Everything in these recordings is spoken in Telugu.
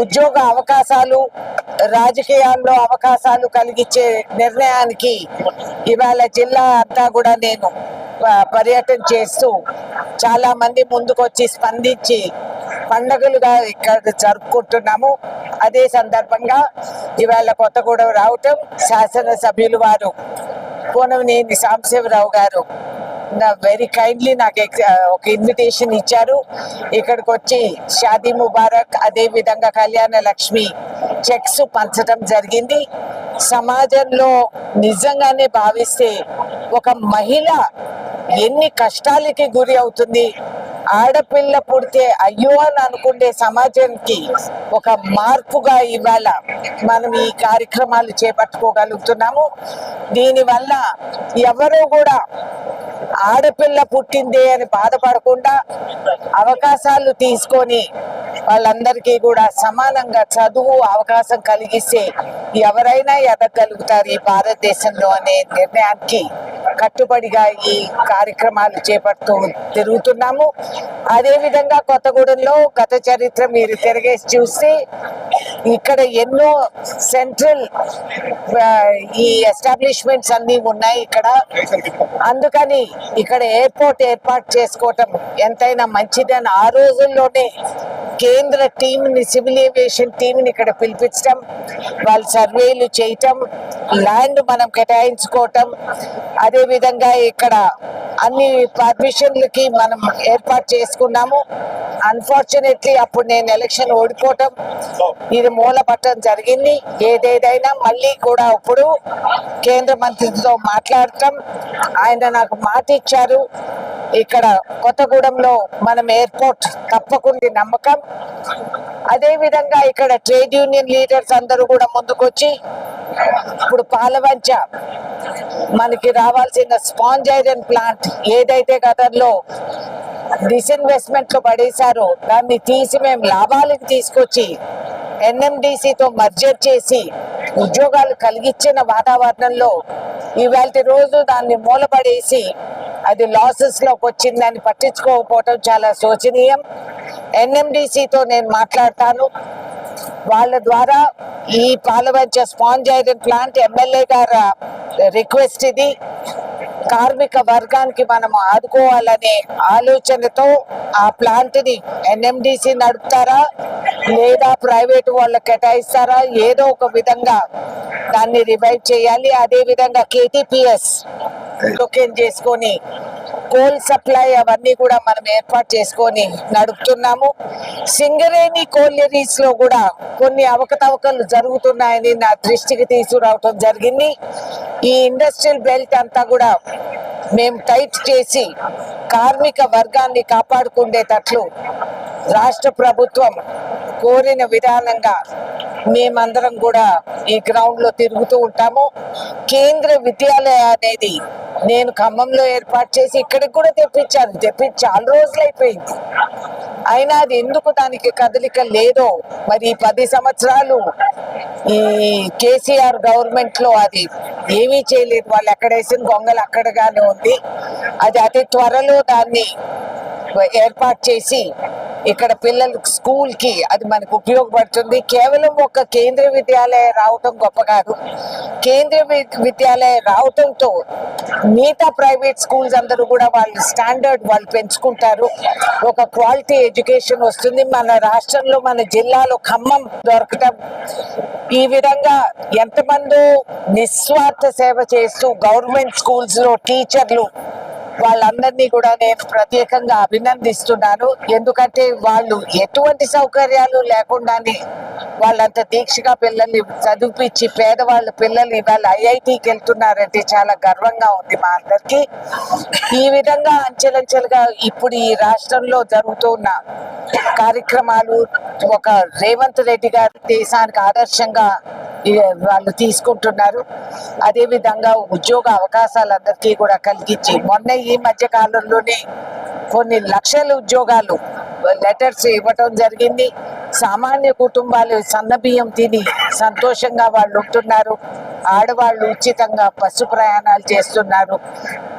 ఉద్యోగ అవకాశాలు రాజకీయాల్లో అవకాశాలు కలిగించే నిర్ణయానికి ఇవాళ జిల్లా అంతా కూడా నేను పర్యటన చేస్తూ చాలా మంది ముందుకొచ్చి స్పందించి పండగలుగా ఇక్కడ జరుపుకుంటున్నాము. అదే సందర్భంగా ఇవాళ కొత్తగూడెం రావటం శాసనసభ్యులు వారు కోనవనేని సాంబశివరావు గారు నా వెరీ కైండ్లీ నాకు ఒక ఇన్విటేషన్ ఇచ్చారు. ఇక్కడికి వచ్చి షాదీ ముబారక్ అదే విధంగా కళ్యాణ లక్ష్మి చెక్స్ పంచడం జరిగింది. సమాజంలో నిజంగానే భావిస్తే ఒక మహిళ ఎన్ని కష్టాలకి గురి అవుతుంది ఆడపిల్ల పుడితే అయ్యో అని అనుకునే సమాజానికి ఒక మార్పుగా ఇవాళ మనం ఈ కార్యక్రమాలు చేపట్టుకోగలుగుతున్నాము. దీనివల్ల ఎవరూ కూడా ఆడపిల్ల పుట్టిందే అని బాధపడకుండా అవకాశాలు తీసుకొని వాళ్ళందరికీ కూడా సమానంగా చదువు అవకాశం కలిగిస్తే ఎవరైనా ఎదగలుగుతారు ఈ భారతదేశంలో అనే నిర్ణయానికి కట్టుబడిగా ఈ కార్యక్రమాలు చేపడుతూ తిరుగుతున్నాము. అదేవిధంగా కొత్తగూడెంలో గత చరిత్ర మీరు తిరిగేసి చూస్తే ఇక్కడ ఎన్నో సెంట్రల్ ఈ ఎస్టాబ్లిష్మెంట్స్ అన్నీ ఉన్నాయి ఇక్కడ. అందుకని ఇక్కడ ఎయిర్పోర్ట్ ఏర్పాటు చేసుకోవటం ఎంతైనా మంచిదని ఆ రోజుల్లోనే కేంద్ర టీంని సివిల్ ఏవియేషన్ టీంని ఇక్కడ పిలిపించడం వాళ్ళు సర్వేలు చేయటం ల్యాండ్ మనం కేటాయించుకోవటం. అదే విధంగా ఇక్కడ అన్ని పర్మిషన్లకి మనం ఏర్పాటు చేసుకున్నాము. అన్ఫార్చునేట్లీ అప్పుడు నేను ఎలక్షన్ ఓడిపోవటం. ఇది మూలపట్టడం జరిగింది. ఏదేదైనా మళ్ళీ కూడా ఇప్పుడు కేంద్ర మంత్రితో మాట్లాడటం. ఆయన నాకు మాట ఇచ్చారు. ఇక్కడ కొత్తగూడెంలో మనం ఎయిర్పోర్ట్ తప్పకుండా నమ్మకం. అదే విధంగా ఇక్కడ ట్రేడ్ యూనియన్ లీడర్స్ అందరూ కూడా ముందుకొచ్చి ఇప్పుడు పాలవంచ మనకి రావాల్సిన స్పాంజ్ ఐరన్ ప్లాంట్ ఏదైతే గతంలో డిస్ఇన్వెస్ట్మెంట్లో పడేశారో దాన్ని తీసి మేము లాభాలకు తీసుకొచ్చి ఎన్ఎండిసితో తో మర్జర్ చేసి ఉద్యోగాలు కలిగించిన వాతావరణంలో ఇవాళ రోజు దాన్ని మూలపడేసి అది లాసెస్లోకి వచ్చిందని పట్టించుకోకపోవటం చాలా శోచనీయం. ఎన్ఎండిసితో నేను మాట్లాడతాను. వాళ్ళ ద్వారా ఈ Palvancha sponge iron plant MLA గారు రిక్వెస్ట్ ఇది. కార్మిక వర్గానికి మనం ఆదుకోవాలనే ఆలోచనతో ఆ ప్లాంట్ని ఎన్ఎండిసి నడుపుతారా? లేదా ప్రైవేట్ వాళ్ళకి కేటాయిస్తారా? ఏదో ఒక విధంగా దాన్ని రివైవ్ చేయాలి. అదే విధంగా కేటీపీఎస్ లొకేన్ చేసుకొని కోల్ సప్లై అవన్నీ కూడా మనం ఏర్పాటు చేసుకొని నడుపుతున్నాము. సింగరేణి కోల్యరీస్లో కూడా కొన్ని అవకతవకలు జరుగుతున్నాయని నా దృష్టికి తీసుకురావటం జరిగింది. ఈ ఇండస్ట్రియల్ బెల్ట్ అంతా కూడా మేము టైట్ చేసి కార్మిక వర్గాన్ని కాపాడుకునేటట్లు రాష్ట్ర ప్రభుత్వం కోరిన విధానంగా మేమందరం కూడా ఈ గ్రౌండ్లో తిరుగుతూ ఉంటాము. కేంద్ర విద్యాలయ అనేది నేను ఖమ్మంలో ఏర్పాటు చేసి ఇక్కడికి కూడా తెప్పించాను. తెప్పించి చాలా రోజులు అయిపోయింది. అయినా అది ఎందుకు దానికి కదలిక లేదో మరి పది సంవత్సరాలు ఈ కేసీఆర్ గవర్నమెంట్లో అది ఏమీ చేయలేదు. వాళ్ళు ఎక్కడ వేసిన గొంగలు అక్కడగానే ఉంది. అది అతి త్వరలో దాన్ని ఏర్పాటు చేసి ఇక్కడ పిల్లలు స్కూల్కి అది మనకు ఉపయోగపడుతుంది. కేవలం ఒక కేంద్ర విద్యాలయం రావటం గొప్ప కాదు. కేంద్ర వి- విద్యాలయం రావటంతో మిగతా ప్రైవేట్ స్కూల్స్ అందరూ కూడా వాళ్ళు స్టాండర్డ్ వాళ్ళు పెంచుకుంటారు. ఒక క్వాలిటీ ఎడ్యుకేషన్ వస్తుంది. మన రాష్ట్రంలో మన జిల్లాలో ఖమ్మం దొరకటం. ఈ విధంగా ఎంతమందో నిస్వార్థ సేవ చేస్తూ గవర్నమెంట్ స్కూల్స్లో టీచర్లు వాళ్ళందరినీ కూడా నేను ప్రత్యేకంగా అభినందిస్తున్నాను. ఎందుకంటే వాళ్ళు ఎటువంటి సౌకర్యాలు లేకుండానే వాళ్ళంత దీక్షగా పిల్లల్ని చదివిపించి పేదవాళ్ళ పిల్లలు ఇవాళ ఐఐటికి వెళ్తున్నారంటే చాలా గర్వంగా ఉంది మా అందరికి. ఈ విధంగా అంచెలంచెలుగా ఇప్పుడు ఈ రాష్ట్రంలో జరుగుతున్న కార్యక్రమాలు ఒక రేవంత్ రెడ్డి గారు దేశానికి ఆదర్శంగా వాళ్ళు తీసుకుంటున్నారు. అదేవిధంగా ఉద్యోగ అవకాశాలు అందరికీ కూడా కలిగించి మొన్న ఈ మధ్య కాలంలోనే కొన్ని లక్షల ఉద్యోగాలు లెటర్స్ ఇవ్వటం జరిగింది. సామాన్య కుటుంబాలు సన్న బియ్యం తిని సంతోషంగా వాళ్ళు ఉంటున్నారు. ఆడవాళ్ళు ఉచితంగా బస్సు ప్రయాణాలు చేస్తున్నారు.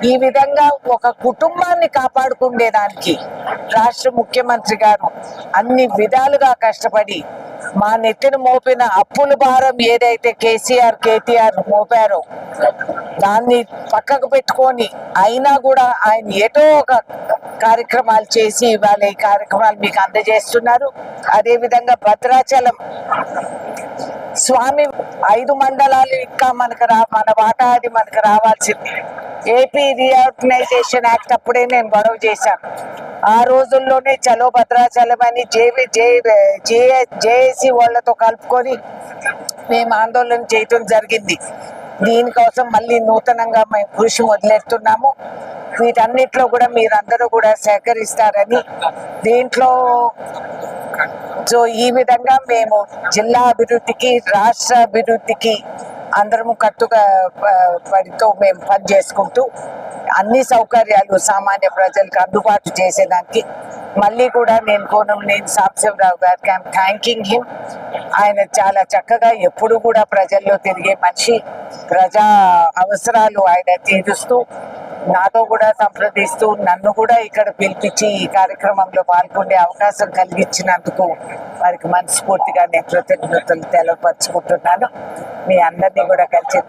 ఈ విధంగా ఒక కుటుంబాన్ని కాపాడుకునేదానికి రాష్ట్ర ముఖ్యమంత్రి గారు అన్ని విధాలుగా కష్టపడి మా నెత్తిన మోపిన అప్పుల భారం ఏదైతే కేసీఆర్ కేటీఆర్ మోపారో దాన్ని పక్కకు పెట్టుకొని అయినా కూడా ఆయన ఏటో ఒక కార్యక్రమాలు చేసి ఇవాళ ఈ కార్యక్రమాలు మీకు అందజేస్తున్నారు. అదే విధంగా భద్రాచలం స్వామి ఐదు మండలాలు ఇంకా మనకు రా మన వాటా అది మనకు రావాల్సింది. ఏపీ రీఆర్గనైజేషన్ యాక్ట్ అప్పుడే నేను గొడవ చేశాను. ఆ రోజుల్లోనే చలో భద్రాచలం అని జేవి జే జే జేఏసీ వాళ్ళతో కలుపుకొని మేము ఆందోళన చేయటం జరిగింది. దీనికోసం మళ్ళీ నూతనంగా మేము కృషి మొదలెడుతున్నాము. వీటన్నిటిలో కూడా మీరందరూ కూడా సహకరిస్తారని దీంట్లో సో ఈ విధంగా మేము జిల్లా అభివృద్ధికి రాష్ట్ర అభివృద్ధికి అందరము కట్టుగా పడితో మేము పని చేసుకుంటూ అన్ని సౌకర్యాలు సామాన్య ప్రజలకు అందుబాటు చేసేదానికి మళ్ళీ కూడా నేను కోనం నేను సాంబశివరావు గారికి ఐఎమ్ థ్యాంకింగ్ హిమ్ ఆయన చాలా చక్కగా ఎప్పుడు కూడా ప్రజల్లో తిరిగే మనిషి. ప్రజా అవసరాలు ఆయన తీరుస్తూ నాతో కూడా సంప్రదిస్తూ నన్ను కూడా ఇక్కడ పిలిపించి ఈ కార్యక్రమంలో పాల్గొనే అవకాశం కలిగించినందుకు వారికి మనస్ఫూర్తిగా నేను కృతజ్ఞతలు తెలపరుచుకుంటున్నాను మీ అందరినీ కూడా కలిసి